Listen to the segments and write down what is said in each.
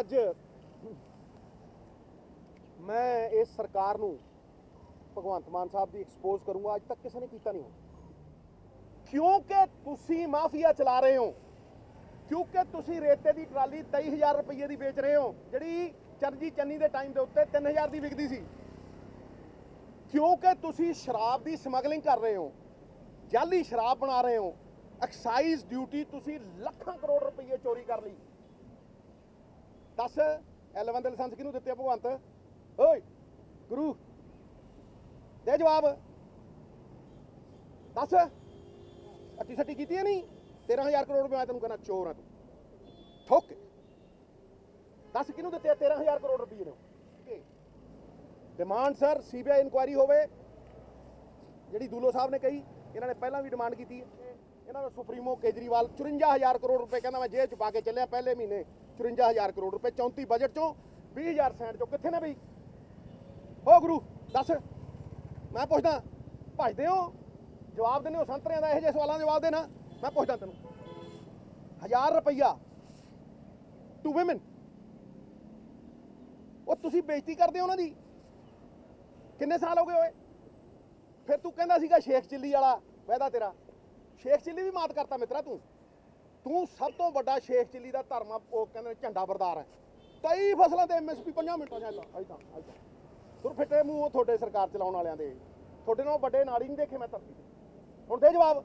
ਅੱਜ ਮੈਂ ਇਸ ਸਰਕਾਰ ਨੂੰ ਭਗਵੰਤ ਮਾਨ ਸਾਹਿਬ ਦੀ ਐਕਸਪੋਜ਼ ਕਰੂੰਗਾ। ਅੱਜ ਤੱਕ ਕਿਸੇ ਨੇ ਕੀਤਾ ਨਹੀਂ ਕਿਉਂਕਿ ਤੁਸੀਂ ਮਾਫੀਆ ਚਲਾ ਰਹੇ ਹੋ। ਕਿਉਂਕਿ ਤੁਸੀਂ ਰੇਤੇ ਦੀ ਟਰਾਲੀ 23000 ਰੁਪਏ ਦੀ ਵੇਚ ਰਹੇ ਹੋ। ਜਿਹੜੀ ਚਰਜੀ ਚੰਨੀ ਦੇ ਟਾਈਮ ਦੇ ਉੱਤੇ 3000 ਦੀ ਵਿਕਦੀ ਸੀ। ਕਿਉਂਕਿ ਤੁਸੀਂ ਸ਼ਰਾਬ ਦੀ ਸਮਗਲਿੰਗ ਕਰ ਰਹੇ ਹੋ। ਜਾਲੀ ਸ਼ਰਾਬ ਬਣਾ ਰਹੇ ਹੋ। ਐਕਸਾਈਜ਼ ਡਿਊਟੀ ਤੁਸੀਂ ਲੱਖਾਂ ਕਰੋੜ ਰੁਪਏ ਚੋਰੀ ਕਰ ਲਈ। ਦੱਸ L1 ਦੇ ਲਾਇਸੈਂਸ ਕਿਹਨੂੰ ਦਿੱਤੇ ਆ ਭਗਵੰਤ? ਓਏ ਗੁਰੂ ਦੇ ਜਵਾਬ। ਦੱਸ ਅੱਟੀ ਸੱਟੀ ਕੀਤੀ ਹੈ ਨਹੀਂ? 13000 ਕਰੋੜ ਰੁਪਏ ਮੈਂ ਤੈਨੂੰ ਕਹਿੰਦਾ ਚੋਰ ਆ ਤੂੰ। ਠੋਕ। ਦੱਸ ਕਿਹਨੂੰ ਦਿੱਤੇ ਆ 13000 ਕਰੋੜ ਰੁਪਏ ਨੇ ਡਿਮਾਂਡ ਸਰ ਸੀਬੀਆਈ ਇਨਕੁਆਇਰੀ ਹੋਵੇ। ਜਿਹੜੀ ਦੂਲੋ ਸਾਹਿਬ ਨੇ ਕਹੀ ਇਹਨਾਂ ਨੇ ਪਹਿਲਾਂ ਵੀ ਡਿਮਾਂਡ ਕੀਤੀ ਹੈ। ਇਹਨਾਂ ਦਾ ਸੁਪਰੀਮੋ ਕੇਜਰੀਵਾਲ 54000 ਕਰੋੜ ਰੁਪਏ ਕਹਿੰਦਾ ਮੈਂ ਜੇਬ ਚ ਪਾ ਕੇ ਚੱਲਿਆ ਪਹਿਲੇ ਮਹੀਨੇ। 54000 ਕਰੋੜ ਰੁਪਏ 34 ਬਜਟ ਚੋਂ 20000 ਸੈਂਟ ਚੋਂ ਕਿੱਥੇ ਨੇ ਬਈ? ਹੋ ਗੁਰੂ, ਦੱਸ। ਮੈਂ ਪੁੱਛਦਾ, ਭਜਦੇ ਹੋ? ਜਵਾਬ ਦਿੰਦੇ ਹੋ ਸੰਤਰਿਆਂ ਦਾ, ਇਹੋ ਜਿਹੇ ਸਵਾਲਾਂ ਦੇ ਜਵਾਬ ਦੇਣਾ। ਮੈਂ ਪੁੱਛਦਾ ਤੈਨੂੰ। 1000 ਰੁਪਈਆ। ਟੂ ਔਮਨ ਉਹ ਤੁਸੀਂ ਬੇਇੱਜ਼ਤੀ ਕਰਦੇ ਹੋ ਉਹਨਾਂ ਦੀ? ਕਿੰਨੇ ਸਾਲ ਹੋ ਗਏ ਓਏ? ਫਿਰ ਤੂੰ ਕਹਿੰਦਾ ਸੀਗਾ ਸ਼ੇਖ ਚਿੱਲੀ ਵਾਲਾ, ਵਾਅਦਾ ਤੇਰਾ। ਸ਼ੇਖ ਚਿੱਲੀ ਵੀ ਮਾਤ ਕਰਤਾ ਮਿੱਤਰਾ ਤੂੰ। ਤੂੰ ਸਭ ਤੋਂ ਵੱਡਾ ਸ਼ੇਖ ਚਿੱਲੀ ਦਾ ਧਰਮ ਆ, ਉਹ ਕਹਿੰਦੇ ਨੇ ਝੰਡਾ ਬਰਦਾਰ ਹੈ। ਕਈ ਫਸਲਾਂ ਤੇ ਐਮਐਸਪੀ 5 ਮਿੰਟਾਂ ਚ ਆਈ ਤਾਂ ਆਈ ਤੁਰ ਫਿੱਟੇ ਮੂੰਹ ਉਹ ਤੁਹਾਡੇ ਸਰਕਾਰ ਚਲਾਉਣ ਵਾਲਿਆਂ ਦੇ। ਤੁਹਾਡੇ ਨਾਲ ਵੱਡੇ ਨਾੜੀ ਨਹੀਂ ਦੇਖੇ ਮੈਂ ਧਰਤੀ ਤੇ। ਹੁਣ ਦੇ ਜਵਾਬ।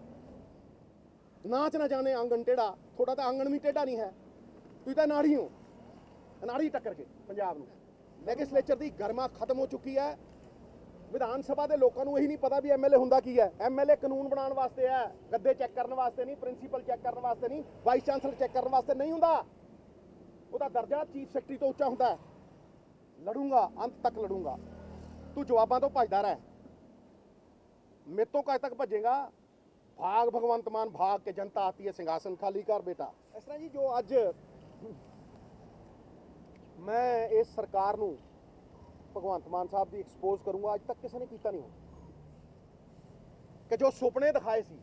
ਨਾਚ ਨਾ ਜਾਣੇ ਆਂਗਣ ਟੇੜਾ ਤੁਹਾਡਾ ਤਾਂ ਆਂਗਣ ਵੀ ਟੇਢਾ ਨਹੀਂ ਹੈ। ਤੁਸੀਂ ਤਾਂ ਨਾੜੀ ਹੋ। ਨਾੜੀ ਟੱਕਰ ਕੇ ਪੰਜਾਬ ਨੂੰ। ਲੈਗਿਸਲੇਚਰ ਦੀ ਗਰਮਾ ਖਤਮ ਹੋ ਚੁੱਕੀ ਹੈ। ਵਿਧਾਨ ਸਭਾ ਦੇ ਲੋਕਾਂ ਨੂੰ ਇਹੀ ਨਹੀਂ ਪਤਾ ਵੀ ਐਮਐਲਏ ਹੁੰਦਾ ਕੀ ਹੈ। ਐਮਐਲਏ ਕਾਨੂੰਨ ਬਣਾਉਣ ਵਾਸਤੇ ਹੈ, ਗੱਦੇ ਚੈੱਕ ਕਰਨ ਵਾਸਤੇ ਨਹੀਂ ਪ੍ਰਿੰਸੀਪਲ ਚੈੱਕ ਕਰਨ ਵਾਸਤੇ ਨਹੀਂ ਵਾਈਸ ਚਾਂਸਲਰ ਚੈੱਕ ਕਰਨ ਵਾਸਤੇ ਨਹੀਂ ਹੁੰਦਾ। ਉਹਦਾ ਦਰਜਾ ਚੀਫ ਸੈਕਟਰੀ ਤੋਂ ਉੱਚਾ ਹੁੰਦਾ ਹੈ। ਲੜੂੰਗਾ, ਅੰਤ ਤੱਕ ਲੜੂੰਗਾ। ਤੂੰ ਜਵਾਬਾਂ ਤੋਂ ਭੱਜਦਾ ਰਹਿ। ਮੇਰੇ ਤੋਂ ਕਦ ਤੱਕ ਭੱਜੇਗਾ? ਭਾਗ ਭਗਵੰਤ ਮਾਨ, ਭਾਗ ਕੇ ਜਨਤਾ ਆਤੀ ਹੈ, ਸਿੰਘਾਸਨ ਖਾਲੀ ਕਰ ਬੇਟਾ। ਇਸ ਤਰ੍ਹਾਂ ਜੀ ਜੋ ਅੱਜ ਮੈਂ ਇਸ ਸਰਕਾਰ ਨੂੰ ਭਗਵੰਤ ਮਾਨ ਸਾਹਿਬ ਦੀ ਐਕਸਪੋਜ਼ ਕਰੂੰਗਾ, ਅੱਜ ਤੱਕ ਕਿਸੇ ਨੇ ਕੀਤਾ ਨਹੀਂ ਕਿ ਜੋ ਸੁਪਨੇ ਦਿਖਾਏ ਸੀ,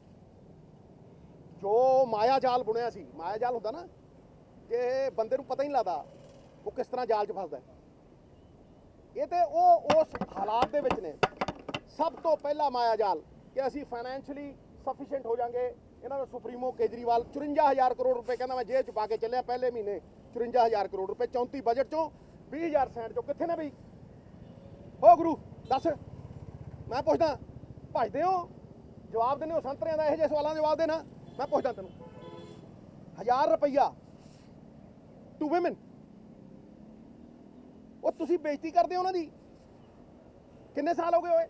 ਜੋ ਮਾਇਆ ਜਾਲ ਬੁਣਿਆ ਸੀ, ਮਾਇਆ ਜਾਲ ਹੁੰਦਾ ਨਾ, ਕਿ ਬੰਦੇ ਨੂੰ ਪਤਾ ਹੀ ਨਹੀਂ ਲੱਗਦਾ ਉਹ ਕਿਸ ਤਰ੍ਹਾਂ ਜਾਲ 'ਚ ਫਸਦਾ ਇਹ ਤੇ ਉਹ, ਉਸ ਹਾਲਾਤ ਦੇ ਵਿੱਚ ਨੇ। ਸਭ ਤੋਂ ਪਹਿਲਾ ਮਾਇਆ ਜਾਲ, ਕਿ ਅਸੀਂ ਫਾਈਨੈਂਸ਼ਲੀ ਸਫੀਸ਼ੀਐਂਟ ਹੋ ਜਾਾਂਗੇ ਇਹਨਾਂ ਦਾ ਸੁਪਰੀਮੋ ਕੇਜਰੀਵਾਲ 54000 ਕਰੋੜ ਰੁਪਏ, ਕਹਿੰਦਾ ਮੈਂ ਜੇਬ 'ਚ ਪਾ ਕੇ ਚੱਲਿਆ, ਪਹਿਲੇ ਮਹੀਨੇ 54000 ਕਰੋੜ ਰੁਪਏ 34 ਬਜਟ ਚੋਂ 20000 ਸੈਂਟ ਚੋਂ ਕਿੱਥੇ ਨੇ ਬਈ? ਹੋ ਗੁਰੂ, ਦੱਸ। ਮੈਂ ਪੁੱਛਦਾ ਭਜਦੇ ਹੋ ਜਵਾਬ ਦਿੰਦੇ ਹੋ, ਸੰਤਰਿਆਂ ਦਾ ਇਹੋ ਜਿਹੇ ਸਵਾਲਾਂ ਦੇ ਜਵਾਬ ਦੇਣਾ। ਮੈਂ ਪੁੱਛਦਾ ਤੈਨੂੰ 1000 ਰੁਪਈਆ ਟੂ ਔਮਨ ਉਹ ਤੁਸੀਂ ਬੇਇੱਜ਼ਤੀ ਕਰਦੇ ਹੋ ਉਹਨਾਂ ਦੀ? ਕਿੰਨੇ ਸਾਲ ਹੋ ਗਏ ਓਏ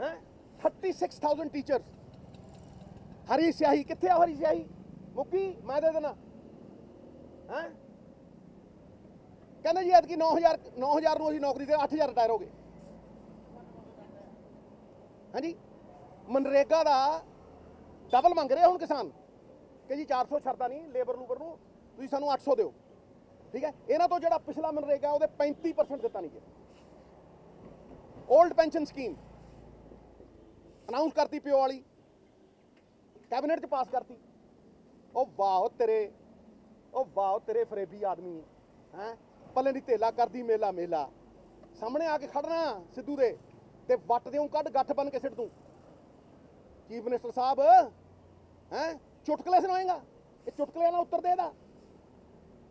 ਹੈ? 36000 ਟੀਚਰਸ ਹਰੀ ਸਿਆਹੀ, ਕਿੱਥੇ ਆ ਹਰੀ ਸਿਆਹੀ? ਮੁੱਕੀ, ਮੈਂ ਦੇ ਦੇਣਾ। ਹੈ? ਕਹਿੰਦੇ ਜੀ ਐਤਕੀ 9000 9000 ਨੂੰ ਅਸੀਂ ਨੌਕਰੀ ਦੇ 8000 ਰਿਟਾਇਰ ਹੋ ਗਏ। ਹਾਂਜੀ? ਮਨਰੇਗਾ ਦਾ ਡਬਲ ਮੰਗ ਰਹੇ ਹੁਣ ਕਿਸਾਨ ਕਿ ਜੀ 400 ਛੱਡਦਾ ਨਹੀਂ ਲੇਬਰ ਲੂਬਰ ਨੂੰ, ਤੁਸੀਂ ਸਾਨੂੰ 800 ਦਿਓ। ਠੀਕ ਹੈ? ਇਹਨਾਂ ਤੋਂ ਜਿਹੜਾ ਪਿਛਲਾ ਮਨਰੇਗਾ, ਉਹਦੇ 35% ਦਿੱਤਾ ਨਹੀਂ ਗਿਆ। 올ਡ ਪੈਨਸ਼ਨ ਸਕੀਮ ਅਨਾਉਂਸ ਕਰਤੀ ਪਿਓ ਵਾਲੀ। ਕੈਬਨਿਟ 'ਚ ਪਾਸ ਕਰਤੀ। ਉਹ ਵਾਹ ਤੇਰੇ, ਉਹ ਵਾਹ ਤੇਰੇ ਫਰੇਬੀ ਆਦਮੀ ਹੈ? ਪੱਲੇ ਦੀ ਧੇਲਾ ਕਰਦੀ ਮੇਲਾ ਮੇਲਾ। ਸਾਹਮਣੇ ਆ ਕੇ ਖੜਨਾ ਸਿੱਧੂ ਦੇ, ਤੇ ਵੱਟ ਦੇ ਕੱਢ, ਗੱਠ ਬਨ ਕੇ ਸਿੱਟ ਦੂੰ। ਚੀਫ ਮਿਨਿਸਟਰ ਸਾਹਿਬ, ਹੈ, ਚੁਟਕਲੇ ਸੁਣਾਏਗਾ? ਇਹ ਚੁਟਕਲਿਆਂ ਨਾਲ ਉੱਤਰ ਦੇ ਇਹਦਾ।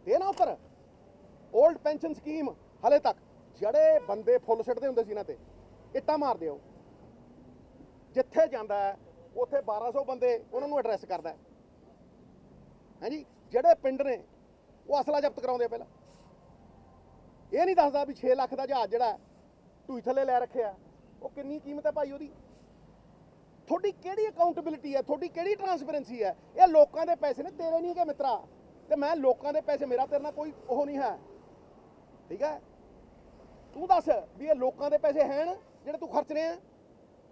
ਦੇ ਨਾ ਉੱਤਰ। 올ਡ ਪੈਨਸ਼ਨ ਸਕੀਮ ਹਲੇ ਤੱਕ। ਜਿਹੜੇ ਬੰਦੇ ਫੁੱਲ ਸਿੱਟਦੇ ਹੁੰਦੇ ਸੀ ਇਹਨਾਂ ਤੇ, ਇੱਟਾਂ ਮਾਰਦੇ ਹੋ ਜਿੱਥੇ ਜਾਂਦਾ ਹੈ, ਉੱਥੇ 1200 ਬੰਦੇ ਉਹਨਾਂ ਨੂੰ ਐਡਰੈਸ ਕਰਦਾ ਹੈ। ਹਾਂਜੀ ਜਿਹੜੇ ਪਿੰਡ ਨੇ, ਉਹ ਅਸਲਾ ਜ਼ਬਤ ਕਰਾਉਂਦੇ ਪਹਿਲਾਂ। ਇਹ ਨਹੀਂ ਦੱਸਦਾ ਵੀ 6 ਲੱਖ ਦਾ ਜਹਾਜ਼ ਜਿਹੜਾ ਹੈ, ਢੂਈ ਥੱਲੇ ਲੈ ਰੱਖਿਆ। ਉਹ ਕਿੰਨੀ ਕੀਮਤ ਹੈ ਭਾਈ ਉਹਦੀ? ਤੁਹਾਡੀ ਕਿਹੜੀ ਅਕਾਊਂਟੇਬਿਲਿਟੀ ਹੈ? ਤੁਹਾਡੀ ਕਿਹੜੀ ਟਰਾਂਸਪੇਰੈਂਸੀ ਹੈ? ਇਹ ਲੋਕਾਂ ਦੇ ਪੈਸੇ ਨੇ ਤੇਰੇ ਨਹੀਂ ਹੈਗੇ ਮਿੱਤਰਾ। ਤੇ ਮੈਂ ਲੋਕਾਂ ਦੇ ਪੈਸੇ ਮੇਰਾ ਤੇਰੇ ਨਾਲ ਕੋਈ ਉਹ ਨਹੀਂ ਹੈ। ਠੀਕ ਹੈ? ਤੂੰ ਦੱਸ ਵੀ ਇਹ ਲੋਕਾਂ ਦੇ ਪੈਸੇ ਹਨ ਜਿਹੜੇ ਤੂੰ ਖਰਚ ਰਿਹਾ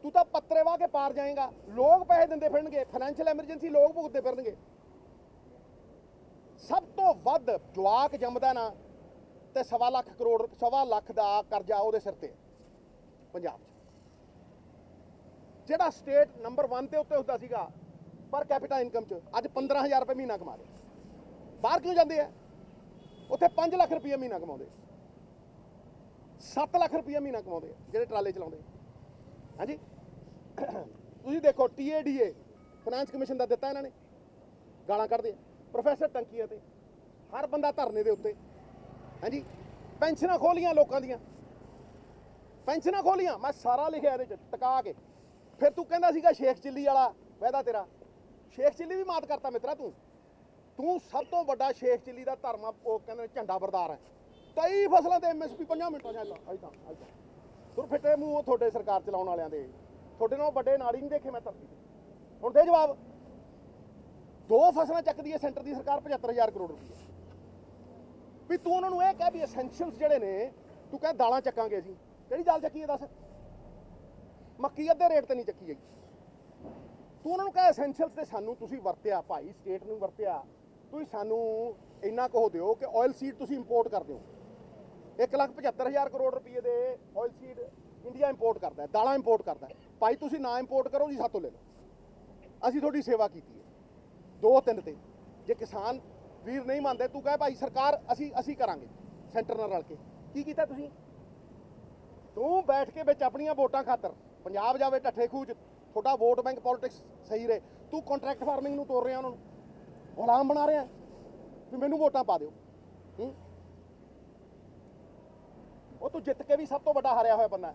ਤੂੰ ਤਾਂ ਪੱਤਰੇ ਵਾਹ ਕੇ ਪਾਰ ਜਾਏਗਾ। ਲੋਕ ਪੈਸੇ ਦਿੰਦੇ ਫਿਰਨਗੇ। ਫਾਈਨੈਂਸ਼ੀਅਲ ਐਮਰਜੈਂਸੀ ਲੋਕ ਭੁਗਤਦੇ ਫਿਰਨਗੇ। ਸਭ ਤੋਂ ਵੱਧ ਜਵਾਕ ਜੰਮਦਾ ਨਾ ਤੇ ਸਵਾ ਲੱਖ ਕਰੋੜ ਸਵਾ ਲੱਖ ਦਾ ਕਰਜ਼ਾ ਉਹਦੇ ਸਿਰ ਤੇ ਪੰਜਾਬ 'ਚ। ਜਿਹੜਾ ਸਟੇਟ ਨੰਬਰ 1 ਤੇ ਉੱਤੇ ਹੁੰਦਾ ਸੀਗਾ ਪਰ ਕੈਪੀਟਲ ਇਨਕਮ 'ਚ, ਅੱਜ 15000 ਰੁਪਏ ਮਹੀਨਾ ਕਮਾ ਰਿਹਾ। ਬਾਹਰ ਕਿਉਂ ਜਾਂਦੇ ਆ? ਉੱਥੇ 5 ਲੱਖ ਰੁਪਏ ਮਹੀਨਾ ਕਮਾਉਂਦੇ। 7 ਲੱਖ ਰੁਪਏ ਮਹੀਨਾ ਕਮਾਉਂਦੇ ਜਿਹੜੇ ਟਰਾਲੇ ਚਲਾਉਂਦੇ। ਹਾਂਜੀ? ਤੁਸੀਂ ਦੇਖੋ ਟੀਏਡੀਏ ਫਾਈਨਾਂਸ ਕਮਿਸ਼ਨ ਦਾ ਦਿੱਤਾ ਇਹਨਾਂ ਨੇ। ਗਾਲਾਂ ਕੱਢਦੇ ਪ੍ਰੋਫੈਸਰ ਟੰਕੀਆਂ ਤੇ, ਹਰ ਬੰਦਾ ਧਰਨੇ ਦੇ ਉੱਤੇ। ਹਾਂਜੀ? ਪੈਨਸ਼ਨਾਂ ਖੋਲੀਆਂ ਲੋਕਾਂ ਦੀਆਂ। ਪੈਨਸ਼ਨਾਂ ਖੋਲੀਆਂ। ਮੈਂ ਸਾਰਾ ਲਿਖਿਆ ਇਹਦੇ ਚ, ਟਕਾ ਕੇ। ਫਿਰ ਤੂੰ ਕਹਿੰਦਾ ਸੀਗਾ ਸ਼ੇਖ ਚਿੱਲੀ ਵਾਲਾ, ਵਾਅਦਾ ਤੇਰਾ। ਸ਼ੇਖ ਚਿੱਲੀ ਵੀ ਮਾਤ ਕਰਤਾ ਮਿੱਤਰਾ ਤੂੰ। ਤੂੰ ਸਭ ਤੋਂ ਵੱਡਾ ਸ਼ੇਖ ਚਿੱਲੀ ਦਾ ਧਰਮ ਉਹ ਕਹਿੰਦੇ ਝੰਡਾ ਬਰਦਾਰ ਹੈ। ਕਈ ਫਸਲਾਂ ਤੇ ਐਮਐਸਪੀ 5 ਮਿੰਟਾਂ ਚ ਆਇਦਾ ਆਇਦਾ ਆਇਦਾ ਤੁਰ ਫਿੱਟੇ ਮੂੰਹ ਉਹ ਤੁਹਾਡੇ ਸਰਕਾਰ ਚਲਾਉਣ ਵਾਲਿਆਂ ਦੇ। ਤੁਹਾਡੇ ਨਾਲ ਵੱਡੇ ਨਾੜੀ ਨਹੀਂ ਦੇਖੇ ਮੈਂ ਧਰਤੀ ਹੁਣ ਦੇ ਜਵਾਬ। ਦੋ ਫਸਲਾਂ ਚੱਕਦੀ ਹੈ ਸੈਂਟਰ ਦੀ ਸਰਕਾਰ 75000 ਕਰੋੜ ਰੁਪਏ ਵੀ ਤੂੰ ਉਹਨਾਂ ਨੂੰ ਇਹ ਕਹਿ ਵੀ ਐਸੈਂਸ਼ੀਅਲਸ ਜਿਹੜੇ ਨੇ, ਤੂੰ ਕਹਿ ਦਾਲਾਂ ਚੱਕਾਂਗੇ ਅਸੀਂ। ਕਿਹੜੀ ਦਾਲ ਚੱਕੀ ਹੈ ਦੱਸ। ਮੱਕੀ ਅੱਧੇ ਰੇਟ ਤੇ ਨਹੀਂ ਚੱਕੀ ਹੈਗੀ। ਤੂੰ ਉਹਨਾਂ ਨੂੰ ਕਹਿ ਐਸੈਂਸ਼ੀਅਲਸ ਤੇ ਸਾਨੂੰ ਤੁਸੀਂ ਵਰਤਿਆ, ਭਾਈ ਸਟੇਟ ਨੂੰ ਵਰਤਿਆ। ਤੁਸੀਂ ਸਾਨੂੰ ਇੰਨਾ ਕਹੋ ਦਿਓ ਕਿ ਆਇਲ ਸੀਡ ਤੁਸੀਂ ਇੰਪੋਰਟ ਕਰਦੇ ਹੋ 175000 ਕਰੋੜ ਰੁਪਏ ਦੇ ਆਇਲ ਸੀਡ ਇੰਡੀਆ ਇੰਪੋਰਟ ਕਰਦਾ ਹੈ, ਦਾਲਾਂ ਇੰਪੋਰਟ ਕਰਦਾ ਹੈ। ਭਾਈ ਤੁਸੀਂ ਨਾ ਇੰਪੋਰਟ ਕਰੋ ਜੀ ਸਾਤੋਂ ਲੈ ਲਓ। ਅਸੀਂ ਤੁਹਾਡੀ ਸੇਵਾ ਕੀਤੀ ਹੈ। ਦੋ ਤਿੰਨ ਤੇ। ਜੇ ਕਿਸਾਨ ਵੀਰ ਨਹੀਂ ਮੰਨਦੇ, ਤੂੰ ਕਹੇ ਭਾਈ ਸਰਕਾਰ, ਅਸੀਂ ਅਸੀਂ ਕਰਾਂਗੇ। ਸੈਂਟਰ ਨਾਲ ਰਲ ਕੇ। ਕੀ ਕੀਤਾ ਤੁਸੀਂ? ਤੂੰ ਬੈਠ ਕੇ ਵਿੱਚ ਆਪਣੀਆਂ ਵੋਟਾਂ ਖਾਤਰ, ਪੰਜਾਬ ਜਾਵੇ ਢੱਠੇ ਖੂਚ ਤੁਹਾਡਾ ਵੋਟ ਬੈਂਕ ਪੋਲਿਟਿਕਸ ਸਹੀ ਰਹੇ। ਤੂੰ ਕੰਟਰੈਕਟ ਫਾਰਮਿੰਗ ਨੂੰ ਤੋੜ ਰਿਹਾ ਉਹਨਾਂ ਨੂੰ। ਗੁਲਾਮ ਬਣਾ ਰਿਹਾ। ਵੀ ਮੈਨੂੰ ਵੋਟਾਂ ਪਾ ਦਿਓ। ਹੂੰ? ਉਹ ਤੂੰ ਜਿੱਤ ਕੇ ਵੀ ਸਭ ਤੋਂ ਵੱਡਾ ਹਾਰਿਆ ਹੋਇਆ ਬੰਦਾ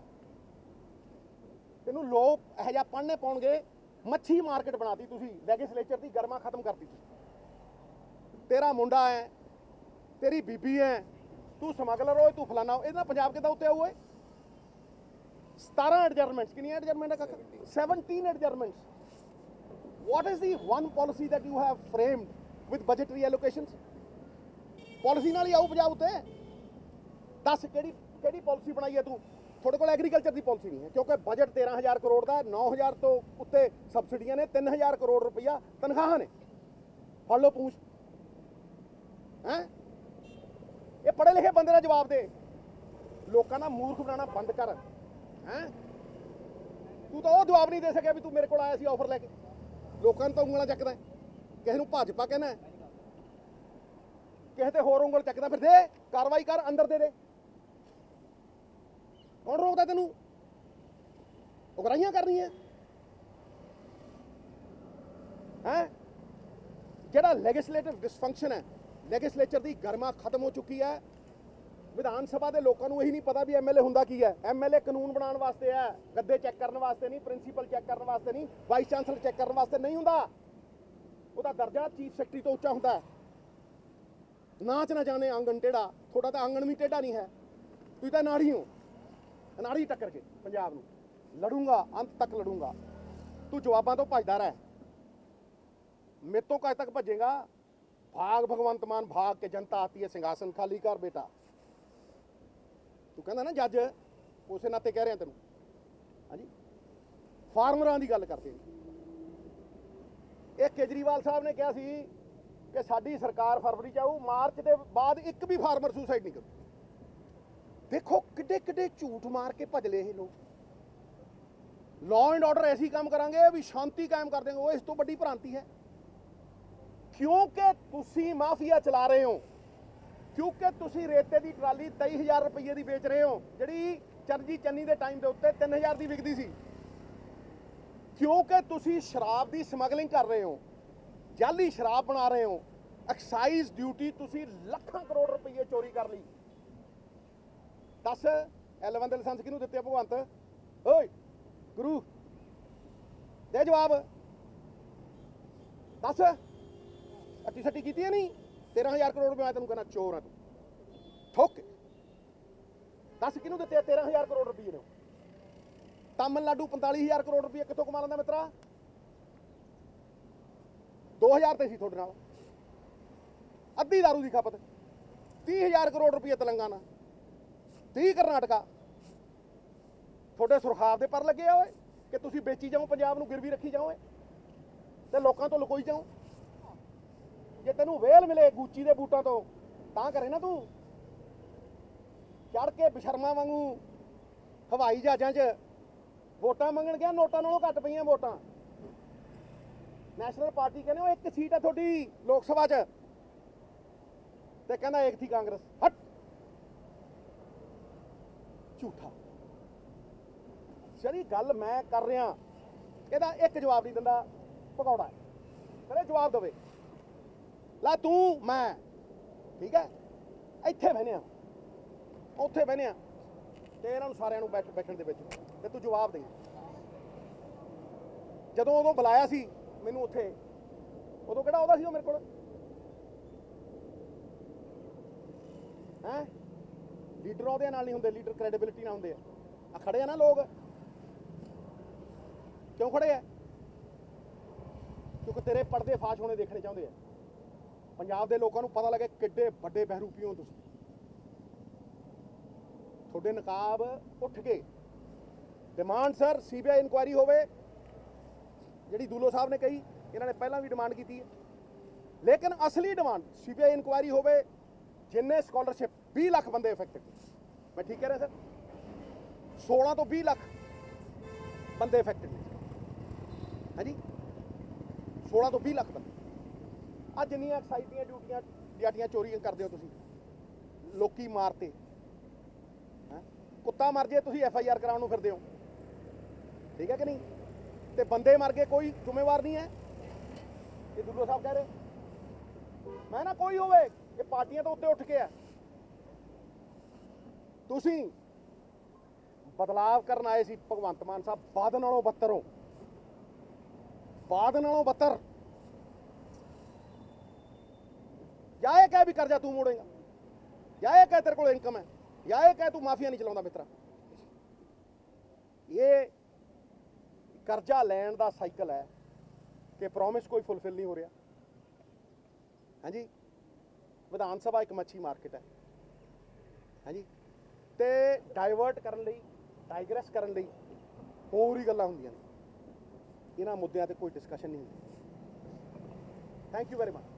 ਤੈਨੂੰ ਲੋਕ ਇਹੋ ਜਿਹਾ ਪੜਨੇ ਪਾਉਣਗੇ। ਮੱਛੀ ਮਾਰਕੀਟ ਬਣਾਤੀ ਤੁਸੀਂ। ਲੈਗਿਸਲੇਚਰ ਦੀ ਗਰਮਾ ਖਤਮ ਕਰਤੀ ਤੁਸੀਂ। ਤੇਰਾ ਮੁੰਡਾ ਹੈ, ਤੇਰੀ ਬੀਬੀ ਹੈ, ਤੂੰ ਸਮਗਲਰ ਹੋਏ ਤੂੰ ਫਲਾਣਾ ਹੋ ਇਹਦਾ ਪੰਜਾਬ ਕਿੱਦਾਂ ਉੱਤੇ ਆਊ ਓਏ? 17 ਐਡਜਰਮੈਂਟਸ ਕਿੰਨੀਆਂ ਐਡਜਰਮੈਂਟ ਹੈ ਕਾਕਾ? 17 adjournments what is the one policy that you have framed with budgetary allocations? Policy ਨਾਲ ਹੀ ਆਊ ਪੰਜਾਬ ਉੱਤੇ? ਦੱਸ ਕਿਹੜੀ ਕਿਹੜੀ ਪਾਲਿਸੀ ਬਣਾਈ ਹੈ ਤੂੰ? ਤੁਹਾਡੇ ਕੋਲ ਐਗਰੀਕਲਚਰ ਦੀ ਪਾਲਿਸੀ ਨਹੀਂ ਹੈ, ਕਿਉਂਕਿ ਬਜਟ 13000 ਕਰੋੜ ਦਾ 9000 ਤੋਂ ਉੱਤੇ ਸਬਸਿਡੀਆਂ ਨੇ 3000 ਕਰੋੜ ਰੁਪਈਆ ਤਨਖਾਹਾਂ ਨੇ। ਫੜ ਲਓ ਪੂਛ। ਹੈ? ਇਹ ਪੜ੍ਹੇ ਲਿਖੇ ਬੰਦੇ ਦਾ ਜਵਾਬ ਦੇ। ਲੋਕਾਂ ਦਾ ਮੂਰਖ ਬਣਾਉਣਾ ਬੰਦ ਕਰ। ਹੈ? ਤੂੰ ਤਾਂ ਉਹ ਜਵਾਬ ਨਹੀਂ ਦੇ ਸਕਿਆ ਵੀ ਤੂੰ ਮੇਰੇ ਕੋਲ ਆਇਆ ਸੀ ਆਫਰ ਲੈ ਕੇ। ਲੋਕਾਂ ਨੂੰ ਤਾਂ ਉਂਗਲਾਂ ਚੱਕਦਾ। ਕਿਸੇ ਨੂੰ ਭਾਜਪਾ ਕਹਿੰਦਾ ਕਿਸੇ ਤੇ ਹੋਰ ਉਂਗਲ ਚੱਕਦਾ, ਫਿਰ ਦੇ, ਕਾਰਵਾਈ ਕਰ, ਅੰਦਰ ਦੇ ਦੇ। ਕੌਣ ਰੋਕਦਾ ਤੈਨੂੰ? ਉਗਰਾਈਆਂ ਕਰਨੀਆਂ। ਹੈ? ਜਿਹੜਾ ਲੈਜਿਸਲੇਟਿਵ ਡਿਸਫੰਕਸ਼ਨ ਹੈ ਲੈਜਿਸਲੇਚਰ ਦੀ ਗਰਮਾ ਖਤਮ ਹੋ ਚੁੱਕੀ ਹੈ। ਵਿਧਾਨ ਸਭਾ ਦੇ ਲੋਕਾਂ ਨੂੰ ਇਹੀ ਨਹੀਂ ਪਤਾ ਵੀ ਐਮਐਲਏ ਹੁੰਦਾ ਕੀ ਹੈ। ਐਮਐਲਏ ਕਾਨੂੰਨ ਬਣਾਉਣ ਵਾਸਤੇ ਹੈ, ਗੱਦੇ ਚੈੱਕ ਕਰਨ ਵਾਸਤੇ ਨਹੀਂ ਪ੍ਰਿੰਸੀਪਲ ਚੈੱਕ ਕਰਨ ਵਾਸਤੇ ਨਹੀਂ ਵਾਈਸ ਚਾਂਸਲਰ ਚੈੱਕ ਕਰਨ ਵਾਸਤੇ ਨਹੀਂ ਹੁੰਦਾ। ਉਹਦਾ ਦਰਜਾ ਚੀਫ ਸੈਕਟਰੀ ਤੋਂ ਉੱਚਾ ਹੁੰਦਾ ਹੈ। ਨਾਚ ਨਾ ਜਾਣੇ ਆਂਗਣ ਟੇੜਾ ਥੋੜਾ ਤਾਂ ਆਂਗਣ ਵੀ ਟੇਢਾ ਨਹੀਂ ਹੈ। ਤੁਸੀਂ ਤਾਂ ਨਾੜੀ ਹੋ। ਨਾੜੀ ਟੱਕਰ ਕੇ ਪੰਜਾਬ ਨੂੰ। ਲੜੂੰਗਾ, ਅੰਤ ਤੱਕ ਲੜੂੰਗਾ। ਤੂੰ ਜਵਾਬਾਂ ਤੋਂ ਭੱਜਦਾ ਰਹਿ। ਮੇਰੇ ਤੋਂ ਕਦ ਤੱਕ ਭੱਜੇਗਾ? ਭਾਗ ਭਗਵੰਤ ਮਾਨ ਭਾਗ ਕੇ ਜਨਤਾ ਆਤੀ ਹੈ ਸਿੰਘਾਸਨ ਖਾਲੀ ਕਰ ਬੇਟਾ ਤੂੰ ਕਹਿੰਦਾ ਨਾ ਜੱਜ ਉਸੇ ਨਾਤੇ ਕਹਿ ਰਿਹਾ ਤੈਨੂੰ ਹਾਂਜੀ ਫਾਰਮਰਾਂ ਦੀ ਗੱਲ ਕਰਦੇ ਨੇ ਇਹ ਕੇਜਰੀਵਾਲ ਸਾਹਿਬ ਨੇ ਕਿਹਾ ਸੀ ਕਿ ਸਾਡੀ ਸਰਕਾਰ ਫਰਵਰੀ ਚ ਆਊ ਮਾਰਚ ਦੇ ਬਾਅਦ ਇੱਕ ਵੀ ਫਾਰਮਰ ਸੁਸਾਈਡ ਨਹੀਂ ਕਰੂ ਦੇਖੋ ਕਿੱਡੇ ਕਿੱਡੇ ਝੂਠ ਮਾਰ ਕੇ ਭਜਲੇ ਇਹ ਲੋਕ ਲਾਅ ਐਂਡ ਆਰਡਰ ਐਸੀ ਕੰਮ ਕਰਾਂਗੇ ਵੀ ਸ਼ਾਂਤੀ ਕਾਇਮ ਕਰ ਦੇਂਗੇ ਉਹ ਇਸ ਤੋਂ ਵੱਡੀ ਭ੍ਰਾਂਤੀ ਹੈ ਕਿਉਂਕਿ ਤੁਸੀਂ ਮਾਫੀਆ ਚਲਾ ਰਹੇ ਹੋ, ਕਿਉਂਕਿ ਤੁਸੀਂ ਰੇਤੇ ਦੀ ਟਰਾਲੀ 23000 ਰੁਪਏ ਦੀ ਵੇਚ ਰਹੇ ਹੋ, ਜਿਹੜੀ ਚਰਜੀ ਚੰਨੀ ਦੇ ਟਾਈਮ ਦੇ ਉੱਤੇ 3000 ਦੀ ਵਿਕਦੀ ਸੀ। ਕਿਉਂਕਿ ਤੁਸੀਂ ਸ਼ਰਾਬ ਦੀ ਸਮਗਲਿੰਗ ਕਰ ਰਹੇ ਹੋ, ਜਾਲੀ ਸ਼ਰਾਬ ਬਣਾ ਰਹੇ ਹੋ ਐਕਸਾਈਜ਼ ਡਿਊਟੀ ਤੁਸੀਂ ਲੱਖਾਂ ਕਰੋੜ ਰੁਪਏ ਚੋਰੀ ਕਰ ਲਈ। ਦੱਸ ਐਲਵਨ ਦੇ ਲਾਇਸੈਂਸ ਕਿਹਨੂੰ ਦਿੱਤੇ ਭਗਵੰਤ? ਓਏ, ਗੁਰੂ, ਦੇ ਜਵਾਬ। ਦੱਸ। ਅੱਟੀ ਸੱਟੀ ਕੀਤੀ ਹੈ ਨਹੀਂ 13000 ਕਰੋੜ ਰੁਪਏ ਮੈਂ ਤੈਨੂੰ ਕਹਿੰਦਾ ਚੋਰ ਆ ਤੂੰ ਠੋਕ ਦੱਸ ਕਿਹਨੂੰ ਦਿੱਤੇ ਆ 13000 ਕਰੋੜ ਰੁਪਏ ਨੇ ਤਾਮਿਲਨਾਡੂ 45000 ਕਰੋੜ ਰੁਪਏ ਕਿੱਥੋਂ ਕਮਾ ਲੈਂਦਾ ਮਿੱਤਰਾ 2000 ਤੇ ਸੀ ਤੁਹਾਡੇ ਨਾਲ ਅੱਧੀ ਦਾਰੂ ਦੀ ਖਪਤ 30000 ਕਰੋੜ ਰੁਪਏ ਤੇਲੰਗਾਨਾ 30 ਕਰਨਾਟਕਾ ਤੁਹਾਡੇ ਸੁਰਖਾਬ ਦੇ ਪਰ ਲੱਗੇ ਆ ਓਏ ਕਿ ਤੁਸੀਂ ਵੇਚੀ ਜਾਓ ਪੰਜਾਬ ਨੂੰ ਗਿਰਵੀ ਰੱਖੀ ਜਾਓ ਏ ਤੇ ਲੋਕਾਂ ਤੋਂ ਲੁਕੋਈ ਜਾਓ ਜੇ ਤੈਨੂੰ ਵੇਲ ਮਿਲੇ ਗੂਚੀ ਦੇ ਬੂਟਾਂ ਤੋਂ, ਤਾਂ ਕਰੇ ਨਾ ਤੂੰ। ਚੜ ਕੇ ਬਸ਼ਰਮਾ ਵਾਂਗੂ ਹਵਾਈ ਜਹਾਜ਼ਾਂ 'ਚ ਵੋਟਾਂ ਮੰਗਣ ਗਿਆ, ਨੋਟਾਂ ਨਾਲੋਂ ਘੱਟ ਪਈਆਂ ਵੋਟਾਂ। ਨੈਸ਼ਨਲ ਪਾਰਟੀ ਕਹਿੰਦੇ, ਉਹ ਇੱਕ ਸੀਟ ਹੈ ਤੁਹਾਡੀ ਲੋਕ ਸਭਾ 'ਚ। ਤੇ ਕਹਿੰਦਾ ਏਕ ਥੀ ਕਾਂਗਰਸ। ਹਟ! ਝੂਠਾ। ਜਿਹੜੀ ਗੱਲ ਮੈਂ ਕਰ ਰਿਹਾ, ਇਹਦਾ ਇੱਕ ਜਵਾਬ ਨਹੀਂ ਦਿੰਦਾ, ਭਗੌੜਾ। ਕਹਿੰਦੇ, ਜਵਾਬ ਦੇਵੇ। ਲਾ ਤੂੰ, ਮੈਂ। ਠੀਕ ਹੈ? ਇੱਥੇ ਬਹਿਨੇ ਆ ਉੱਥੇ ਬਹਿਨੇ ਆ ਤੇ ਇਹਨਾਂ ਨੂੰ ਸਾਰਿਆਂ ਨੂੰ ਬੈਠ, ਬੈਠਣ ਦੇ ਵਿੱਚ। ਤੇ ਤੂੰ ਜਵਾਬ ਦੇ। ਜਦੋਂ ਉਦੋਂ ਬੁਲਾਇਆ ਸੀ ਮੈਨੂੰ ਉੱਥੇ, ਉਦੋਂ ਕਿਹੜਾ ਉਹਦਾ ਸੀ ਉਹ ਮੇਰੇ ਕੋਲ? ਹੈ? ਲੀਡਰ ਉਹਦੇ ਨਾਲ ਨਹੀਂ ਹੁੰਦੇ, ਲੀਡਰ ਕ੍ਰੈਡੀਬਿਲਿਟੀ ਨਾਲ ਹੁੰਦੇ ਆ। ਆ ਖੜੇ ਆ ਨਾ ਲੋਕ। ਕਿਉਂ ਖੜੇ ਆ? ਕਿਉਂਕਿ ਤੇਰੇ ਪਰਦੇ ਫਾਸ਼ ਹੋਣੇ ਦੇਖਣੇ ਚਾਹੁੰਦੇ ਆ। ਪੰਜਾਬ ਦੇ ਲੋਕਾਂ ਨੂੰ ਪਤਾ ਲੱਗੇ ਕਿੱਡੇ ਵੱਡੇ ਬਹਿਰੂਪੀ ਹੋ ਤੁਸੀਂ। ਤੁਹਾਡੇ ਨਕਾਬ ਉੱਠ ਗਏ। ਡਿਮਾਂਡ ਸਰ ਸੀਬੀਆਈ ਇਨਕੁਆਇਰੀ ਹੋਵੇ। ਜਿਹੜੀ ਦੂਲੋ ਸਾਹਿਬ ਨੇ ਕਹੀ, ਇਹਨਾਂ ਨੇ ਪਹਿਲਾਂ ਵੀ ਡਿਮਾਂਡ ਕੀਤੀ ਹੈ। ਲੇਕਿਨ ਅਸਲੀ ਡਿਮਾਂਡ ਸੀਬੀਆਈ ਇਨਕੁਆਇਰੀ ਹੋਵੇ, ਜਿੰਨੇ ਸਕਾਲਰਸ਼ਿਪ 20 ਲੱਖ ਬੰਦੇ ਅਫੈਕਟਡ ਮੈਂ ਠੀਕ ਕਹਿ ਰਿਹਾ ਸਰ 16 ਤੋਂ 20 ਲੱਖ ਬੰਦੇ ਅਫੈਕਟਡ ਨੇ। ਹਾਂਜੀ? 16 ਤੋਂ 20 ਲੱਖ ਬੰਦੇ। ਆ ਜਿੰਨੀਆਂ ਐਕਸਾਈਜ਼ ਦੀਆਂ ਡਿਊਟੀਆਂ ਡਿਊਟੀਆਂ ਚੋਰੀਆਂ ਕਰਦੇ ਹੋ ਤੁਸੀਂ। ਲੋਕੀ ਮਾਰਤੇ। ਹੈਂ? ਕੁੱਤਾ ਮਰ ਜੇ, ਤੁਸੀਂ ਐਫ ਆਈ ਆਰ ਕਰਾਉਣ ਨੂੰ ਫਿਰਦੇ ਹੋ। ਠੀਕ ਹੈ ਕਿ ਨਹੀਂ? ਤੇ ਬੰਦੇ ਮਰ ਗਏ, ਕੋਈ ਜ਼ਿੰਮੇਵਾਰ ਨਹੀਂ ਹੈ। ਇਹ ਦੁੱਲੋ ਸਾਹਿਬ ਕਹਿ ਰਹੇ। ਮੈਂ ਨਾ ਕੋਈ ਹੋਵੇ, ਇਹ ਪਾਰਟੀਆਂ ਤੋਂ ਉੱਤੇ ਉੱਠ ਕੇ ਆ ਤੁਸੀਂ ਬਦਲਾਵ ਕਰਨ ਆਏ ਸੀ, ਭਗਵੰਤ ਮਾਨ ਸਾਹਿਬ ਬਾਦ ਨਾਲੋਂ ਬੱਤਰ ਹੋ। ਬਾਦ ਨਾਲੋਂ ਬੱਤਰ ਜਾਂ ਇਹ ਕਹਿ ਵੀ ਕਰਜ਼ਾ ਤੂੰ ਮੋੜੇਗਾ, ਜਾਂ ਇਹ ਕਹਿ ਤੇਰੇ ਕੋਲ ਇਨਕਮ ਹੈ, ਜਾਂ ਇਹ ਕਹਿ ਤੂੰ ਮਾਫੀਆ ਨਹੀਂ ਚਲਾਉਂਦਾ ਮਿੱਤਰਾ। ਇਹ ਕਰਜ਼ਾ ਲੈਣ ਦਾ ਸਾਈਕਲ ਹੈ ਕਿ ਪ੍ਰੋਮਿਸ ਕੋਈ ਫੁੱਲਫਿਲ ਨਹੀਂ ਹੋ ਰਿਹਾ। ਹਾਂਜੀ? ਵਿਧਾਨ ਸਭਾ ਇੱਕ ਮੱਛੀ ਮਾਰਕੀਟ ਹੈ। ਹਾਂਜੀ? ਤੇ ਡਾਈਵਰਟ ਕਰਨ ਲਈ ਡਾਈਗਰੈਸ ਕਰਨ ਲਈ ਹੋਰ ਹੀ ਗੱਲਾਂ ਹੁੰਦੀਆਂ ਨੇ। ਇਹਨਾਂ ਮੁੱਦਿਆਂ ਤੇ ਕੋਈ ਡਿਸਕਸ਼ਨ ਨਹੀਂ ਹੁੰਦੀ। Thank you very much